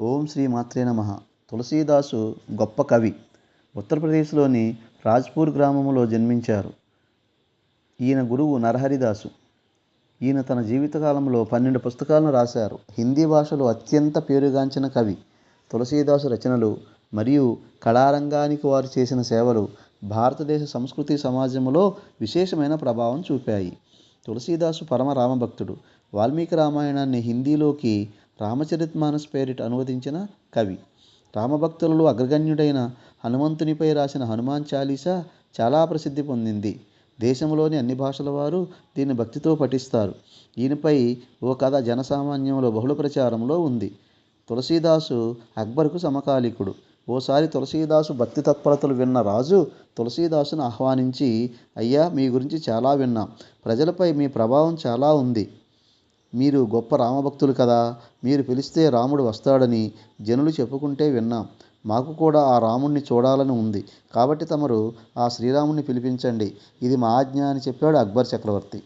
ఓం శ్రీ మాత్రే నమ. తులసీదాసు గొప్ప కవి. ఉత్తరప్రదేశ్లోని రాజ్పూర్ గ్రామంలో జన్మించారు. ఈయన గురువు నరహరిదాసు. ఈయన తన జీవితకాలంలో పన్నెండు పుస్తకాలను రాశారు. హిందీ భాషలో అత్యంత పేరుగాంచిన కవి. తులసీదాసు రచనలు మరియు కళారంగానికి వారు చేసిన సేవలు భారతదేశ సంస్కృతి సమాజంలో విశేషమైన ప్రభావం చూపాయి. తులసీదాసు పరమ రామభక్తుడు వాల్మీకి రామాయణాన్ని హిందీలోకి రామచరిత్ మానస్ పేరిట అనువదించిన కవి. రామభక్తులలో అగ్రగణ్యుడైన హనుమంతునిపై రాసిన హనుమాన్ చాలీసా చాలా ప్రసిద్ధి పొందింది. దేశంలోని అన్ని భాషల వారు దీన్ని భక్తితో పఠిస్తారు. ఈయనపై ఓ కథ జనసామాన్యంలో బహుళ ప్రచారంలో ఉంది. తులసీదాసు అక్బర్కు సమకాలీకుడు. ఓసారి తులసీదాసు భక్తి తత్పరతలు విన్న రాజు తులసీదాసును ఆహ్వానించి అయ్యా మీ గురించి చాలా విన్నాం. ప్రజలపై మీ ప్రభావం చాలా ఉంది. మీరు గొప్ప రామభక్తులు కదా మీరు పిలిస్తే రాముడు వస్తాడని జనులు చెప్పుకుంటే విన్నాం. మాకు కూడా ఆ రాముణ్ణి చూడాలని ఉంది. కాబట్టి తమరు ఆ శ్రీరాముణ్ణి పిలిపించండి. ఇది మా ఆజ్ఞ అని చెప్పాడు అక్బర్ చక్రవర్తి.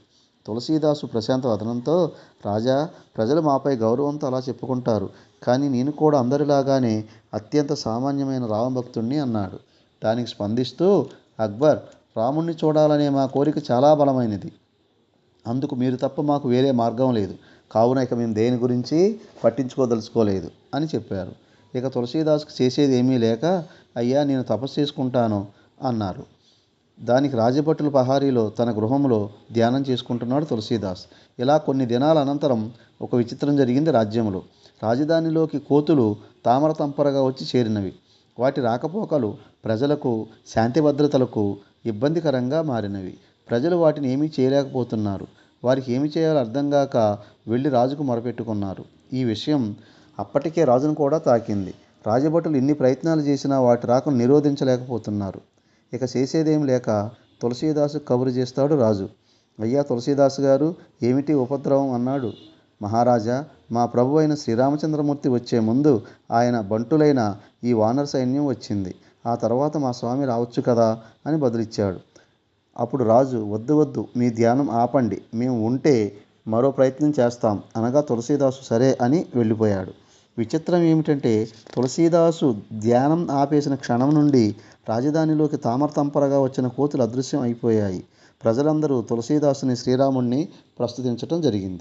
తులసీదాసు ప్రశాంత వదనంతో రాజా ప్రజలు మాపై గౌరవంతో అలా చెప్పుకుంటారు. కానీ నేను కూడా అందరిలాగానే అత్యంత సామాన్యమైన రామభక్తుణ్ణి అన్నాడు. దానికి స్పందిస్తూ అక్బర్ రాముణ్ణి చూడాలనే మా కోరిక చాలా బలమైనది. అందుకు మీరు తప్ప మాకు వేరే మార్గం లేదు. కావున ఇక మేము దేని గురించి పట్టించుకోదలుచుకోలేదు అని చెప్పారు. ఇక తులసీదాస్కి చేసేది ఏమీ లేక అయ్యా నేను తపస్సు చేసుకుంటాను అన్నారు. దానికి రాజభట్టుల పహారీలో తన గృహంలో ధ్యానం చేసుకుంటున్నాడు తులసీదాస్. ఇలా కొన్ని దినాల అనంతరం ఒక విచిత్రం జరిగింది రాజ్యంలో రాజధానిలోకి కోతులు తామర తంపరగా వచ్చి చేరినవి. వాటి రాకపోకలు ప్రజలకు శాంతి భద్రతలకు ఇబ్బందికరంగా మారినవి. ప్రజలు వాటిని ఏమీ చేయలేకపోతున్నారు. వారికి ఏమి చేయాలో అర్థం కాక వెళ్ళి రాజుకు మొరపెట్టుకున్నారు. ఈ విషయం అప్పటికే రాజును కూడా తాకింది. రాజభటులు ఎన్ని ప్రయత్నాలు చేసినా వాటి రాకను నిరోధించలేకపోతున్నారు. ఇక చేసేదేం లేక తులసీదాసు కబురు చేస్తాడు రాజు. అయ్యా తులసీదాసు గారు ఏమిటి ఉపద్రవం అన్నాడు. మహారాజా మా ప్రభు అయిన శ్రీరామచంద్రమూర్తి వచ్చే ముందు ఆయన బంటులైన ఈ వానర సైన్యం వచ్చింది. ఆ తర్వాత మా స్వామి రావచ్చు కదా అని బదులిచ్చాడు. అప్పుడు రాజు వద్దు వద్దు మీ ధ్యానం ఆపండి మేము ఉంటే మరో ప్రయత్నం చేస్తాం అనగా తులసీదాసు సరే అని వెళ్ళిపోయాడు. విచిత్రం ఏమిటంటే తులసీదాసు ధ్యానం ఆపేసిన క్షణం నుండి రాజధానిలోకి తామరతంపరగా వచ్చిన కోతులు అదృశ్యం అయిపోయాయి. ప్రజలందరూ తులసీదాసుని శ్రీరాముణ్ణి ప్రస్తుతించటం జరిగింది.